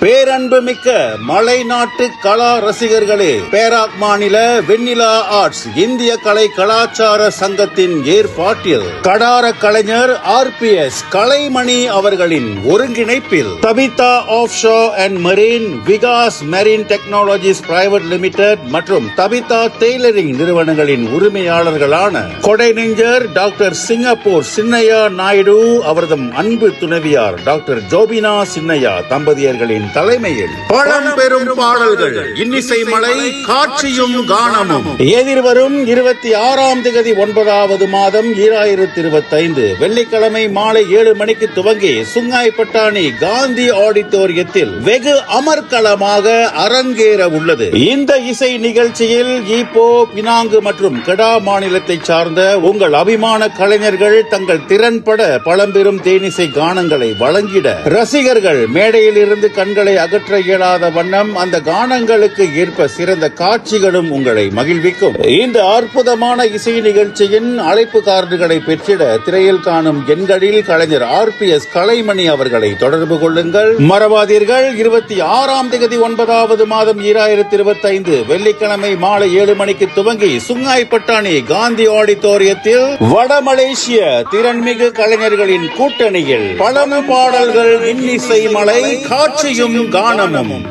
பேரன்பு மிக்க மலைநாட்டு கலா ரசிகர்களே பேராக் மாநில வெண்ணிலா ஆர்ட்ஸ் இந்திய கலை கலாச்சார சங்கத்தின் ஏற்பாட்டில் கடார கலைஞர் ஆர்பிஎஸ் கலைமணி அவர்களின் ஒருங்கிணைப்பில் Tabitha offshore and marine Vikas marine technologies private limited மற்றும் தபிதா டெய்லரிங் நிறுவனங்களின் உரிமையாளர்களான கொடைநெஞ்சர் டாக்டர் சிங்கப்பூர் சின்னையா நாயுடு அவரது அன்பு துணைவியார் டாக்டர் ஜோபினா சின்னையா தம்பதியர்களின் தலைமையில் பழம்பெரும் பாடல்கள் இன்னிசை மலை காட்சியும் கானமும். எதிர்வரும் இருபத்தி ஆறாம் திகதி ஒன்பதாவது மாதம் ஈராயிரத்தி இருபத்தி ஐந்து வெள்ளிக்கிழமை மாலை ஏழு மணிக்கு துவங்கி சுங்காய்பட்டாணி காந்தி ஆடிட்டோரியத்தில் வெகு அமர்க்களமாக அரங்கேற உள்ளது. இந்த இசை நிகழ்ச்சியில் ஈப்போ பினாங்கு மற்றும் கெடா மாநிலத்தை சார்ந்த உங்கள் அபிமான கலைஞர்கள் தங்கள் திறன்பட பழம்பெரும் தேனிசை கானங்களை வழங்கிட ரசிகர்கள் மேடையில் இருந்து கண்களை அகற்ற இயலாத வண்ணம் அந்த கானங்களுக்கு ஏற்ப சிறந்த காட்சிகளும் உங்களை மகிழ்விக்கும். இந்த அற்புதமான இசை நிகழ்ச்சியின் அழைப்பு கார்டுகளை பெற்றிட திரையில் காணும் எண்களில் கலைஞர் ஆர் பி எஸ் கலைமணி அவர்களை தொடர்பு கொள்ளுங்கள். மறவாதீர்கள். இருபத்தி ஆறாம் தேதி ஒன்பதாவது மாதம் ஈராயிரத்தி இருபத்தி ஐந்து வெள்ளிக்கிழமை மாலை ஏழு மணிக்கு துவங்கி சுங்காய் பட்டாணி காந்தி ஆடிட்டோரியத்தில் வட மலேசிய திறன்மிகு கலைஞர்களின் கூட்டணியில் பழம பாடல்கள் இன்னிசை மலை காட்சியும் கானமும்